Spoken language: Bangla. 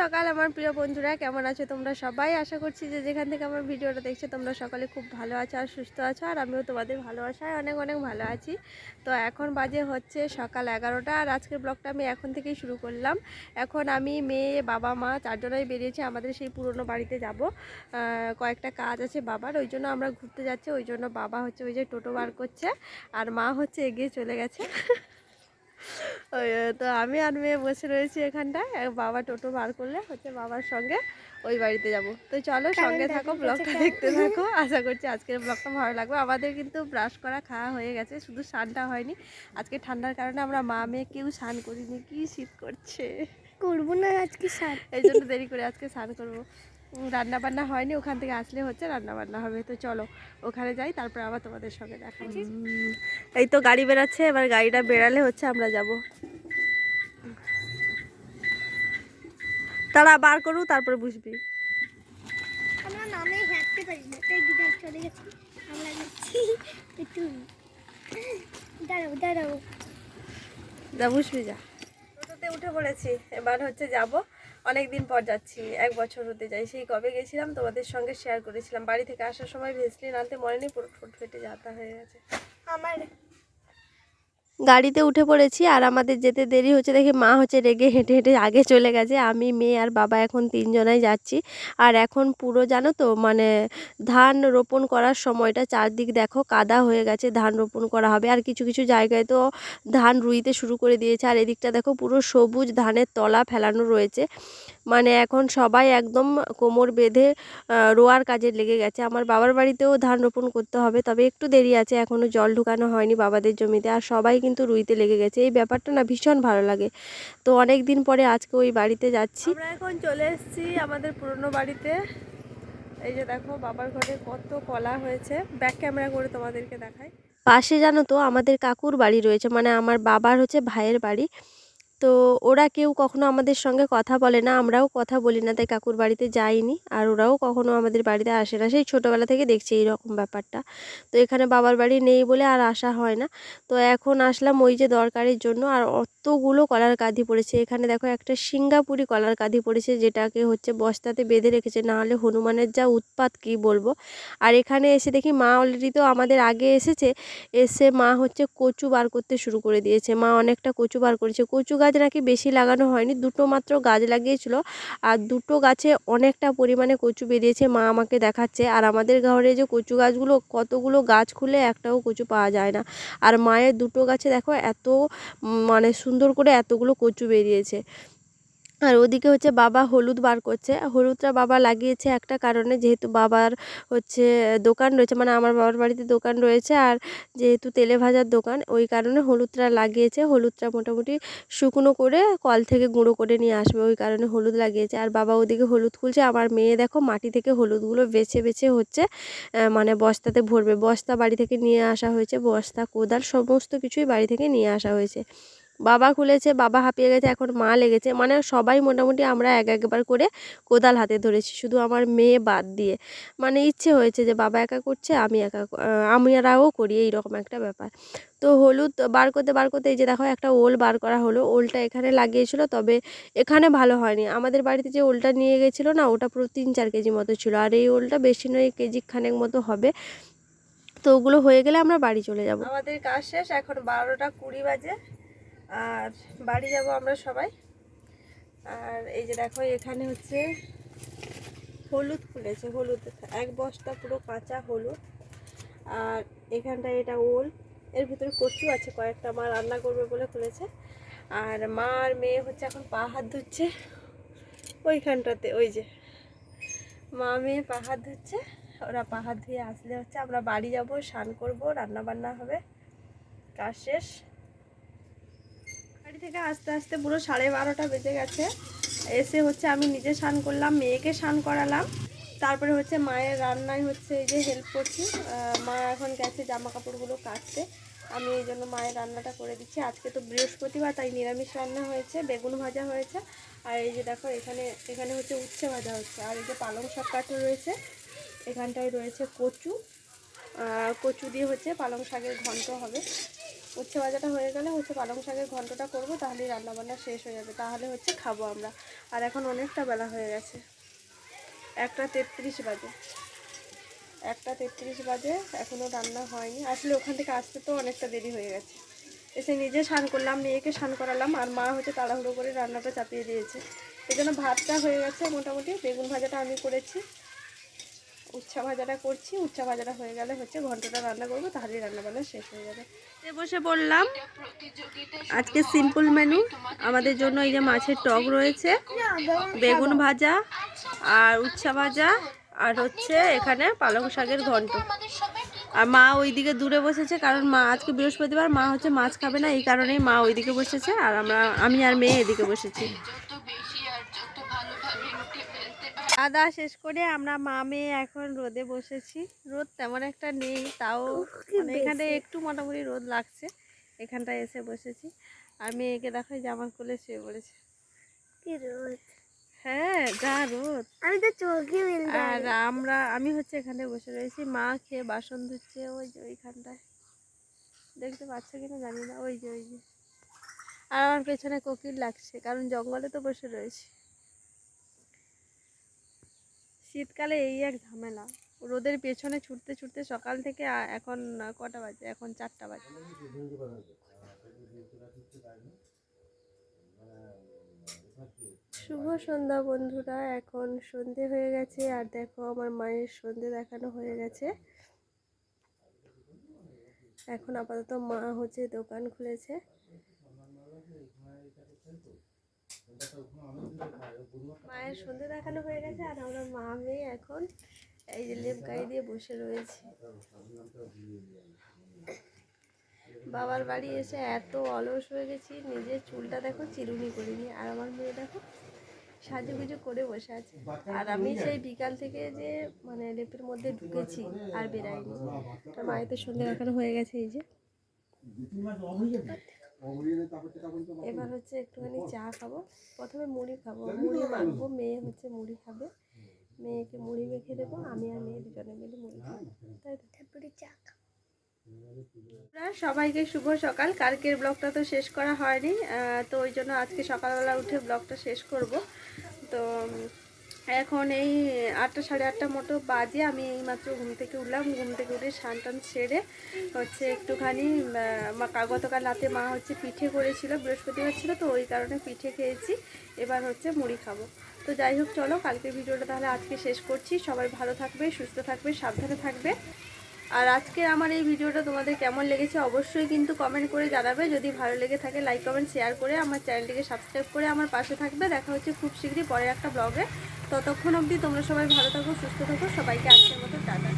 সকাল, আমার প্রিয় বন্ধুরা, কেমন আছো তোমরা সবাই? আশা করছি যে যেখান থেকে আমার ভিডিওটা দেখছ, তোমরা সকালে খুব ভালো আছো আর সুস্থ আছো, আর আমিও তোমাদের ভালোবাসায় অনেক অনেক ভালো আছি। তো এখন বাজে হচ্ছে সকাল এগারোটা, আর আজকের ব্লগটা আমি এখন থেকেই শুরু করলাম। এখন আমি মেয়ে, বাবা, মা চারজনাই বেরিয়েছি, আমাদের সেই পুরনো বাড়িতে যাব। কয়েকটা কাজ আছে বাবার, ওই জন্য আমরা ঘুরতে যাচ্ছি, ওই জন্য বাবা হচ্ছে ওই যে টোটো বার করছে, আর মা হচ্ছে এগিয়ে চলে গেছে। তো আমি আর মেয়ে বসে রয়েছি এখানটায়। বাবা টোটো বার করলে হচ্ছে বাবার সঙ্গে ওই বাড়িতে যাব। তো চলো সঙ্গে থাকো ব্লগটা দেখতে থাকো। আশা করছি আজকের ব্লগটা ভালো লাগবে। আমাদের কিন্তু ব্রাশ করা খাওয়া হয়ে গেছে শুধু স্নানটা হয়নি। আজকে ঠান্ডার কারণে আমরা মা মেয়ে কেউ স্নান করিনি কি শীত করছে। করব না আজকে সার এই জন্য দেরি করে আজকে স্নান করব। রান্না বান্না হয়নি ওখান থেকে আসলে হচ্ছে রান্না বান্না হবে। তো চলো ওখানে যাই তারপর আবার তোমাদের সঙ্গে দেখা এই তো গাড়ি বেরাচ্ছে এবার গাড়িটা বেরালে হচ্ছে আমরা যাব। তারা বার করু তারপর বুঝবি। আমরা নামে হাঁটতে পারি না তাই দিদার চলে গেছি। আমরা যাচ্ছি। একটু দাঁড়াবো দাঁড়াবো যা বুঝবি যা। টোটোতে উঠে পড়েছি এবার হচ্ছে যাব। অনেক দিন পর যাচ্ছি, এক বছর হতে যাই সেই কবে গেছিলাম তোমাদের সঙ্গে শেয়ার করেছিলাম। বাড়ি থেকে আসার সময় ভেসলিন আনতে মনে নেই, পুরো ঠোঁট ফেটে যাতা হয়ে গেছে। আমার গাড়িতে উঠে পড়েছি আর আমাদের যেতে দেরি হচ্ছে। দেখে মা হচ্ছে রেগে হেঁটে হেঁটে আগে চলে গেছে। আমি, মেয়ে আর বাবা এখন তিনজনাই যাচ্ছি। আর এখন পুরো জানো তো মানে ধান রোপণ করার সময়টা চারদিক দেখো কাদা হয়ে গেছে, ধান রোপণ করা হবে। আর কিছু কিছু জায়গায় তো ধান রুইতে শুরু করে দিয়েছে। আর এদিকটা দেখো পুরো সবুজ ধানের তলা ফেলানো রয়েছে। মানে এখন সবাই একদম কোমর বেঁধে রোয়ার কাজে লেগে গেছে। আমার বাবার বাড়িতেও ধান রোপণ করতে হবে তবে একটু দেরি আছে এখনও জল ঢুকানো হয়নি বাবাদের জমিতে। আর সবাই কিন্তু রুইতে লেগে গেছে। এই ব্যাপারটা না ভীষণ ভালো লাগে। তো অনেক দিন পরে আজকে ওই বাড়িতে যাচ্ছি। আমরা এখন চলে এসেছি আমাদের পুরনো বাড়িতে। এই যে দেখো বাবার ঘরে কত কলা হয়েছে। ব্যাক ক্যামেরা করে তোমাদেরকে দেখাই। পাশে জানো তো আমাদের কাকুর বাড়ি রয়েছে মানে আমার বাবার হচ্ছে ভাইয়ের বাড়ি। তো ওরা কেউ কখনো আমাদের সঙ্গে কথা বলে না, আমরাও কথা বলি না, তাই কাকুর বাড়িতে যাইনি। আর ওরাও কখনো আমাদের বাড়িতে আসে না। সেই ছোটোবেলা থেকে দেখছি এই রকম ব্যাপারটা। তো এখানে বাবার বাড়ি নেই বলে আর আসা হয় না। তো এখন আসলাম ওই যে দরকারের জন্য। আর অতগুলো কলার কাঁধি পড়েছে। এখানে দেখো একটা সিঙ্গাপুরি কলার কাঁধি পড়েছে, যেটাকে হচ্ছে বস্তাতে বেঁধে রেখেছে। না হলে হনুমানের যা উৎপাত, কি বলব? আর এখানে এসে দেখি মা অলরেডি তো আমাদের আগে এসেছে। এসে মা হচ্ছে কচু বার করতে শুরু করে দিয়েছে। মা অনেকটা কচু বার করেছে। কচু গাছ নাকি বেশি লাগানো হয়নি, দুটো মাত্র গাছ লাগিয়েছিল। আর দুটো গাছে অনেকটা পরিমাণে কচু বেরিয়েছে, মা আমাকে দেখাচ্ছে। আর আমাদের ঘরে যে কচু গাছগুলো, কতগুলো গাছ খুলে একটাও কচু পাওয়া যায় না। আর মায়ের দুটো গাছে দেখো এত মানে সুন্দর করে এতগুলো কচু বেরিয়েছে। আর ওদিকে হচ্ছে বাবা হলুদ বার করছে। হলুদটা বাবা লাগিয়েছে একটা কারণে, যেহেতু বাবার হচ্ছে দোকান রয়েছে মানে আমার বাবার বাড়িতে দোকান রয়েছে আর যেহেতু তেলে ভাজার দোকান, ওই কারণে হলুদটা লাগিয়েছে। হলুদটা মোটামুটি শুকনো করে কল থেকে গুঁড়ো করে নিয়ে আসবে, ওই কারণে হলুদ লাগিয়েছে। আর বাবা ওদিকে হলুদ খুলছে। আমার মেয়ে দেখো মাটি থেকে হলুদগুলো বেছে বেছে হচ্ছে মানে বস্তাতে ভরবে। বস্তা বাড়ি থেকে নিয়ে আসা হয়েছে, বস্তা, কোদাল, সমস্ত কিছুই বাড়ি থেকে নিয়ে আসা হয়েছে। বাবা খুলেছে বাবা হাঁপিয়ে গেছে এখন মা লেগেছে। মানে সবাই মোটামুটি আমরা এক একবার করে কোদাল হাতে ধরেছি শুধু আমার মেয়ে বাদ দিয়ে। মানে ইচ্ছে হয়েছে যে বাবা একা করছে আমি একা আহ, আমরাও করি এই রকম একটা ব্যাপার। তো হলুদ বার করতে বার করতে এই যে দেখো একটা ওল বার করা হলো ওলটা এখানে লাগিয়েছিল তবে এখানে ভালো হয়নি। আমাদের বাড়িতে যে ওলটা নিয়ে গেছিল না ওটা পুরো তিন চার কেজি মতো ছিল আর এই ওলটা বেশি নয় কেজি খানেক মতো হবে। তো ওগুলো হয়ে গেলে আমরা বাড়ি চলে যাব। আমাদের কাজ শেষ এখন বারোটা কুড়ি বাজে। আর বাড়ি যাব আমরা সবাই। আর এই যে দেখো, এখানে হচ্ছে হলুদ ফুলেছে, হলুদ, এক বস্তা পুরো কাঁচা হলুদ। আর এখানটায় এটা ওল, এর ভিতরে কচু আছে, কয়েকটা মা রান্না করবে বলে খুলেছে। আর মা আর মেয়ে হচ্ছে এখন পা হাত ধুচ্ছে ওইখানটাতে, ওই যে। মা, মেয়ে পা হাত ধুচ্ছে, ওরা পা হাত ধুয়ে আসলে হচ্ছে আমরা বাড়ি যাব, স্নান করব রান্না বান্না হবে, কাজ শেষ। থেকে আস্তে আস্তে পুরো সাড়ে বারোটা বেজে গেছে। এসে হচ্ছে আমি নিজে স্নান করলাম, মেয়েকে স্নান করালাম। তারপরে হচ্ছে মায়ের রান্নায় হচ্ছে এই যে হেল্প করছি। মা এখন গেছে জামা কাপড়গুলো কাটতে। আমি এই জন্য মায়ের রান্নাটা করে দিচ্ছি। আজকে তো বৃহস্পতিবার, তাই নিরামিষ রান্না হয়েছে, বেগুন ভাজা হয়েছে। আর এই যে দেখো, এখানে এখানে হচ্ছে উচ্ছে ভাজা হচ্ছে। আর এই যে পালং শাক কাটা রয়েছে, এখানটায় রয়েছে কচু। কচু দিয়ে হচ্ছে পালং শাকের ঘন্ট হবে। উচ্ছে ভাজাটা হয়ে গেলে হচ্ছে পালং শাকের ঘন্টটা করব, তাহলেই রান্নাবান্না শেষ হয়ে যাবে। তাহলে হচ্ছে খাব আমরা। আর এখন অনেকটা বেলা হয়ে গেছে। একটা তেত্রিশ বাজে। একটা তেত্রিশ বাজে এখনও রান্না হয়নি। আসলে ওখান থেকে আসতে তো অনেকটা দেরি হয়ে গেছে। এসে নিজে স্নান করলাম, মেয়েকে স্নান করালাম, আর মা হচ্ছে তাড়াহুড়ো করে রান্নাটা চাপিয়ে দিয়েছে। এই জন্য ভাতটা হয়ে গেছে মোটামুটি। বেগুন ভাজাটা আমি করেছি। উচ্ছা ভাজাটা করছি, উচ্ছা ভাজাটা হয়ে গেলে হচ্ছে ঘন্টাটা রান্না করব, তাহলেই রান্নাবান্না শেষ হয়ে যাবে। বসে বললাম, আজকে সিম্পল মেনু আমাদের জন্য এই যে মাছের টক রয়েছে, বেগুন ভাজা আর উচ্ছা ভাজা, আর হচ্ছে এখানে পালং শাকের ঘন্ট। আর মা ওইদিকে দূরে বসেছে, কারণ মা আজকে বৃহস্পতিবার, মা হচ্ছে মাছ খাবে না, এই কারণেই মা ওইদিকে বসেছে, আর আমরা, আমি আর মেয়ে এদিকে বসেছি। খাওয়া দাওয়া শেষ করে আমরা মা মেয়ে এখন রোদে বসেছি। রোদ তেমন একটা নেই তাও মানে এখানে একটু মোটামুটি রোদ লাগছে। এখানটায় এসে বসেছি। আর মেয়েকে দেখো জামা খুলে শুয়ে পড়েছে। কি রোদ। হ্যাঁ যা রোদ। আমি তো চোখে মিলতে আর আমরা আমি হচ্ছে এখানে বসে রয়েছি। মা খেয়ে বাসন ধুচ্ছে ওই যে ওইখানটায়। দেখতে পাচ্ছ কিনা জানি না ওই যে ওই যে। আর আমার পেছনে কোকিল লাগছে কারণ জঙ্গলে তো বসে রয়েছি। শীতকালে এই এক ঝামেলা। রোদের পেছনে ছুটতে ছুটতে সকাল থেকে এখন কটা বাজে? এখন চারটা বাজে। শুভ সন্ধ্যা বন্ধুরা, এখন সন্ধে হয়ে গেছে, আর দেখো আমার মায়ের সন্ধে দেখানো হয়ে গেছে। এখন আপাতত মা হচ্ছে দোকান খুলেছে। মায়ের সন্ধে দেখানো হয়ে গেছে আর আমরা মা মেয়ে এখন এই যে লেপ গায়ে দিয়ে বসে রয়েছি। বাবার বাড়ি এসে এত অলস হয়ে গেছি, নিজের চুলটা দেখো চিরুনি করিনি, আর আমার মেয়ে দেখো সাজুগুজু করে বসে আছে। আর আমি সেই বিকাল থেকে যে মানে লেপের মধ্যে ঢুকেছি আর বেরাইনি মায়ের তো সন্ধে দেখানো হয়ে গেছে এই যে। এবার হচ্ছে একটুখানি চা খাব। প্রথমে মুড়ি খাব। মুড়ি মাখবো মেয়ে হচ্ছে মুড়ি খাবে। মেয়েকে মুড়ি মেখে দেবো আমি আর মেয়ে দুজনে মিলে মুড়ি খাব। তাই তো? তারপরে চা খাব। সবাইকে শুভ সকাল। কালকের ব্লগটা তো শেষ করা হয়নি। তো ওই জন্য আজকে সকালবেলা উঠে ব্লগটা শেষ করব। তো এখন এই আটটা সাড়ে আটটা মতো বাজে। আমি এইমাত্র ঘুম থেকে উঠলাম। ঘুম থেকে উঠে স্নান টান সেরে হচ্ছে একটুখানি মা গতকাল রাতে মা হচ্ছে পিঠে করেছিল, বৃহস্পতিবার ছিল তো ওই কারণে পিঠে খেয়েছি। এবার হচ্ছে মুড়ি খাব। তো যাই হোক, চলো কালকের ভিডিওটা তাহলে আজকে শেষ করছি। সবাই ভালো থাকবে, সুস্থ থাকবে, সাবধানে থাকবে। আর আজকে আমার এই ভিডিওটা তোমাদের কেমন লেগেছে অবশ্যই কিন্তু কমেন্ট করে জানাবে। যদি ভালো লেগে থাকে লাইক কমেন্ট শেয়ার করে আমার চ্যানেলটিকে সাবস্ক্রাইব করে আমার পাশে থাকবে। দেখা হচ্ছে খুব শীঘ্রই পরের একটা ব্লগে ততক্ষণ অবধি তোমরা সবাই ভালো থাকো সুস্থ থাকো সবাইকে আজকের মতো টাটা।